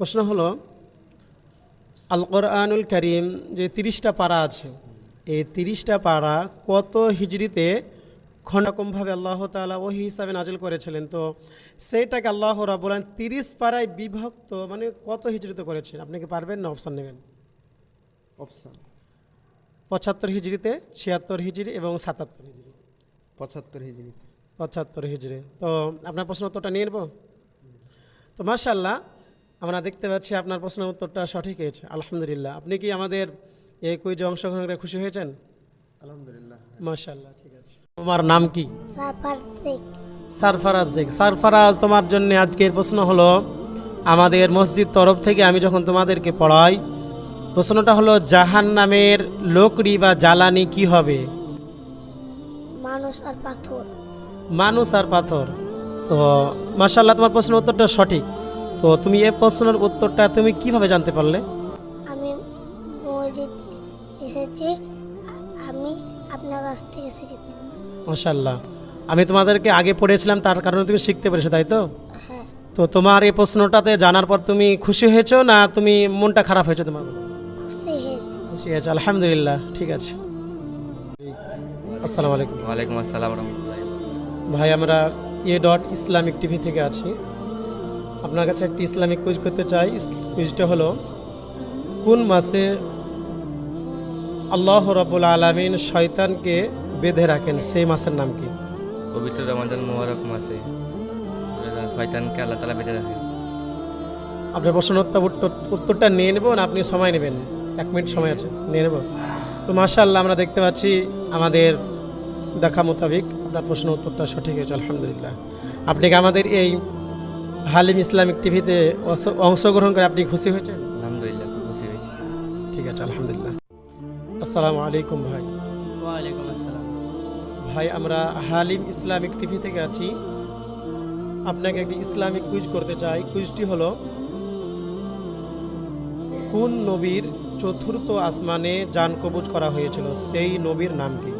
প্রশ্ন হলো আল কোরআনুল করিম যে তিরিশটা পারা আছে এই তিরিশটা পারা কত হিজড়িতে খণ্ডকমভাবে আল্লাহ তাআলা ওহি হিসাবে নাজিল করেছিলেন? তো সেইটাকে আল্লাহ রাবুলান তিরিশ পাড়ায় বিভক্ত মানে কত হিজড়িতে করেছেন? আপনি কি পারবেন না অপশান নেবেন? অপশান পঁচাত্তর হিজড়িতে ছিয়াত্তর হিজড়ি এবং সাতাত্তর হিজড়ি। পঁচাত্তর হিজড়ি পঁচাত্তর হিজড়ি। তো আপনার প্রশ্ন উত্তরটা নিয়ে নেব? তো মাশাল্লাহ আমরা দেখতে পাচ্ছি আপনার প্রশ্নের উত্তরটা সঠিক হয়েছে। আলহামদুলিল্লাহ। আপনি কি আমাদের এই কুইজে অংশগ্রহণ করে খুশি হয়েছেন? আলহামদুলিল্লাহ। মাশাল্লাহ ঠিক আছে। তোমার নাম কি? সারফারাজ শেখ। সারফারাজ তোমার জন্য আজকের প্রশ্ন হলো আমাদের মসজিদ তরফ থেকে আমি যখন তোমাদেরকে পড়াই প্রশ্নটা হলো জাহান নামের লোকরি বা জ্বালানি কি হবে? মানুষ আর পাথর। মানুষ আর পাথর। তো মাশাল্লাহ তোমার প্রশ্ন উত্তরটা সঠিক। তো তুমি এই প্রশ্নের উত্তরটা তুমি কীভাবে জানতে পারলে? আমি মসজিদ এসেছি আমি আপনার কাছ থেকে শিখেছি। মাশাল্লাহ আমি তোমাদেরকে আগে পড়েছিলাম তার কারণে তুমি শিখতে পেরেছ তাই তো? হ্যাঁ। তো তোমার এই প্রশ্নটাতে জানার পর তুমি খুশি হয়েছো না তুমি মনটা খারাপ হয়েছে তোমার? খুশি হয়েছি। খুশি হয়েছে আলহামদুলিল্লাহ ঠিক আছে। আসসালামু আলাইকুম। ওয়ালাইকুম আসসালাম রহমতুল্লাহ। ভাই আমরা এ ডট ইসলামিক টিভি থেকে আছি। আপনার কাছে একটি ইসলামিক কুইজ করতে চাই। কুইজটা হলো কোন মাসে আল্লাহ রবুল আলমিন শয়তানকে বেঁধে রাখেন? সেই মাসের নাম কি? পবিত্র রমাজান মোবারক মাসে। শয়তানকে আল্লাহ তালা বেঁধে রাখেন। আপনার প্রশ্ন উত্তর উত্তরটা নিয়ে নেব না আপনি সময় নেবেন। এক মিনিট সময় আছে নিয়ে নেব। তো মাশাআল্লাহ আমরা দেখতে পাচ্ছি আমাদের দেখা মোতাবিক আপনার প্রশ্ন উত্তরটা সঠিক হয়েছে আলহামদুলিল্লাহ। আপনি কি আমাদের এই হালিম ইসলামিক টিভিতে অংশগ্রহণ করে আপনি খুশি হয়েছেন? আলহামদুলিল্লাহ খুব খুশি হয়েছি। ঠিক আছে আলহামদুলিল্লাহ। আসসালামু আলাইকুম ভাই। ওয়ালাইকুম আসসালাম। ভাই আমরা হালিম ইসলামিক টিভি থেকে আছি। আপনাকে একটি ইসলামিক কুইজ করতে চাই। কুইজটি হলো কোন নবীর চতুর্থ আসমানে যান কবুজ করা হয়েছিল? সেই নবীর নাম কি?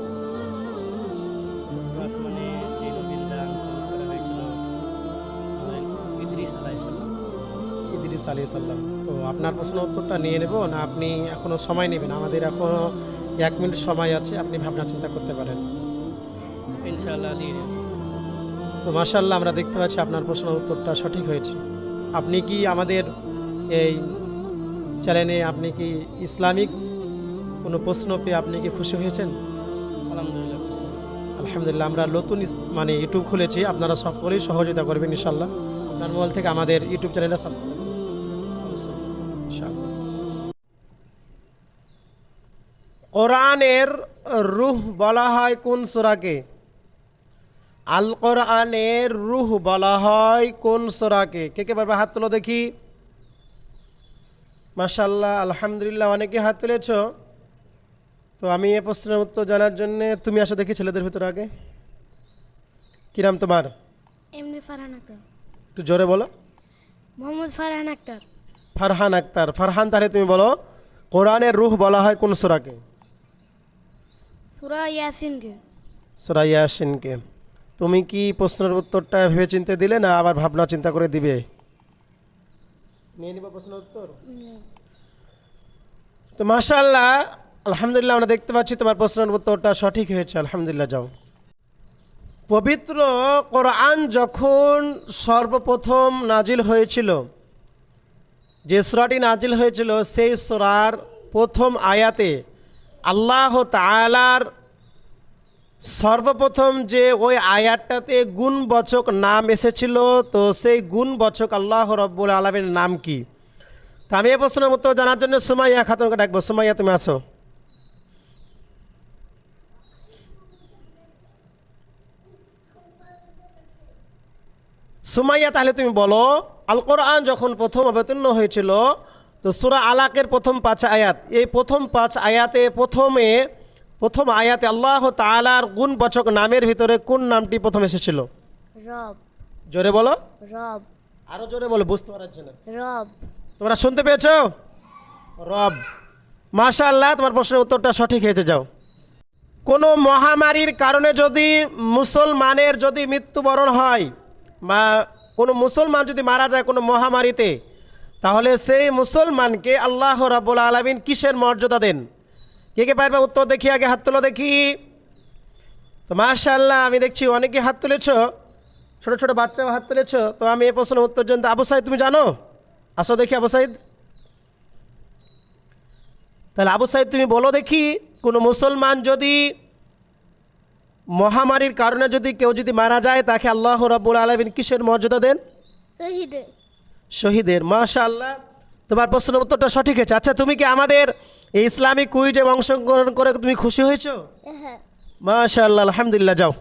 ইদ্রিস আলী সাল্লাম তো আপনার প্রশ্ন উত্তরটা নিয়ে নেব না আপনি এখনও সময় নেবেন। আমাদের এখনও এক মিনিট সময় আছে আপনি ভাবনা চিন্তা করতে পারেন। তো মাশাল্লাহ আমরা দেখতে পাচ্ছি আপনার প্রশ্নের উত্তরটা সঠিক হয়েছে। আপনি কি আমাদের এই চ্যানেলে আপনি কি ইসলামিক কোনো প্রশ্ন পেয়ে আপনি কি খুশি হয়েছেন? আলহামদুলিল্লাহ আলহামদুলিল্লাহ আমরা নতুন মানে ইউটিউব খুলেছি আপনারা সকলেই সহযোগিতা করবেন ইনশাল্লাহ আপনার মোবাইল থেকে আমাদের ইউটিউব চ্যানেলটা সাবস্ক্রাইব কোরআনের রুহ বলা হয় কোন সূরাকে? আল কোরআনের রুহ বলা হয় কোন সূরাকে? কে কে পারবে হাত তুলো দেখি। মাশাল্লাহ আলহামদুলিল্লাহ অনেকে হাত তুলেছ। তো আমি এ প্রশ্নের উত্তর জানার জন্য তুমি আসো দেখি ছেলেদের ভিতরে আগে। কী নাম তোমার? এমনি ফারহান আক্তার। একটু জোরে বলো। মোহাম্মদ ফারহান আক্তার। ফারহান আক্তার। ফারহান তাহলে তুমি বলো কোরআনের রুহ বলা হয় কোন সূরাকে? সুরা ইয়াসিনকে। সূরা ইয়াসিনকে। তুমি কি প্রশ্নের উত্তরটা ভেবে চিন্তে দিলে না আবার ভাবনা চিন্তা করে দিবে? নিয়ে নিব প্রশ্নের উত্তর? তো মাশাআল্লাহ আলহামদুলিল্লাহ আমরা দেখতে পাচ্ছি তোমার প্রশ্নের উত্তরটা সঠিক হয়েছে আলহামদুলিল্লাহ যাও। পবিত্র কোরআন যখন সর্বপ্রথম নাজিল হয়েছিল যে সূরাটি নাজিল হয়েছিল, সেই সূরার প্রথম আয়াতে আল্লাহ তালার সর্বপ্রথম যে ওই আয়াতটাতে গুণবচক নাম এসেছিল, তো সেই গুণবচক আল্লাহ রব্বুল আলমের নাম কি? তা আমি এ প্রশ্নের উত্তর জানার জন্য সুমাইয়া খাতুনকে ডাকবো। সুমাইয়া, তুমি আসো সুমাইয়া, তাহলে তুমি বলো আল কোরআন যখন প্রথম অবতীর্ণ হয়েছিল তো সুরা আলাকের প্রথম পাঁচ আয়াত এই প্রথম পাঁচ আয়াতে প্রথমে প্রথম আয়াতে আল্লাহ তাআলার গুণবাচক নামের ভিতরে কোন নামটি প্রথম এসেছিল? রব। জোরে বলো। রব। আরও জোরে বলো বুঝতে পারার জন্য। রব। তোমরা শুনতে পেয়েছ? রব। মাশাআল্লাহ তোমার প্রশ্নের উত্তরটা সঠিক হয়েছে যাও। কোনো মহামারীর কারণে যদি মুসলমানের যদি মৃত্যুবরণ হয় বা কোনো মুসলমান যদি মারা যায় কোনো মহামারীতে, তাহলে সেই মুসলমানকে আল্লাহ রাবুল আলমিন কিসের মর্যাদা দেন? কে কে পারবে উত্তর দেখি, আগে হাত তুলো দেখি। তো মাশাআল্লাহ, আমি দেখছি অনেকে হাত তুলেছ, ছোট ছোট বাচ্চাও হাত তুলেছ। তো আমি এ প্রশ্নের উত্তর জানতে, আবু সাইদ, তুমি জানো? আসো দেখি আবু সাইদ। তাহলে আবু সাইদ, তুমি বলো দেখি, কোনো মুসলমান যদি মহামারীর কারণে যদি কেউ যদি মারা যায় তাকে আল্লাহ রাব্বুল আলমিন কিসের মর্যাদা দেন? শহীদে শহীদের মাশা আল্লাহ তোমার প্রশ্নের উত্তরটা সঠিক হয়েছে আচ্ছা তুমি কি আমাদের এই ইসলামিক কুইজে অংশগ্রহণ করে তুমি খুশি হয়েছো? হ্যাঁ। মাশা আল্লাহ আলহামদুলিল্লাহ যাও।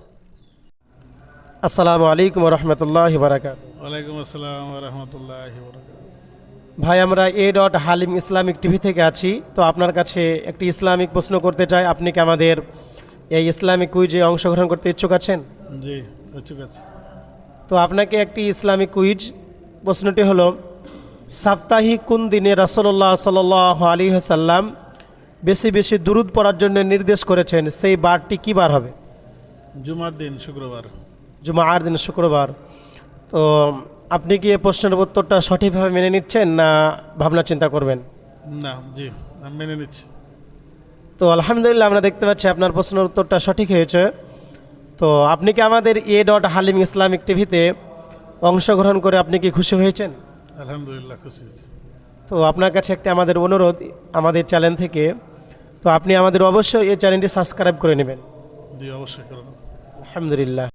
আসসালামু আলাইকুম রহমতুল্লাহ বারাকাত ওয়ালাইকুম আসসালাম রহমতুল্লাহ ভাই আমরা A dot Halim Islamic TV থেকে আছি। তো আপনার কাছে একটি ইসলামিক প্রশ্ন করতে চাই। আপনি কি আমাদের এই ইসলামিক কুইজে অংশগ্রহণ করতে ইচ্ছুক আছেন? জি ঠিক আছে। তো আপনাকে একটি ইসলামিক কুইজ প্রশ্নটি হলো সাপ্তাহিক কোন দিনে রাসলল্লাহ সাল আলী সাল্লাম বেশি বেশি দুরুদ পড়ার জন্য নির্দেশ করেছেন? সেই বারটি কী বার হবে? জুমার দিন শুক্রবার। জুমার দিন শুক্রবার। তো আপনি কি এই প্রশ্নের উত্তরটা সঠিকভাবে মেনে নিচ্ছেন না ভাবনা চিন্তা করবেন? না জি মেনে নিচ্ছি। তো আলহামদুলিল্লাহ আমরা দেখতে পাচ্ছি আপনার প্রশ্নের উত্তরটা সঠিক হয়েছে। তো আপনি কি আমাদের এ ডট হালিম ইসলামিক টিভিতে অংশগ্রহণ করে আপনি কি খুশি হয়েছেন? আলহামদুলিল্লাহ খুশি হয়েছি। তো আপনার কাছে একটা আমাদের অনুরোধ আমাদের চ্যানেল থেকে। তো আপনি আমাদের অবশ্যই এই চ্যানেলটি সাবস্ক্রাইব করে নেবেন। জি অবশ্যই করুন আলহামদুলিল্লাহ।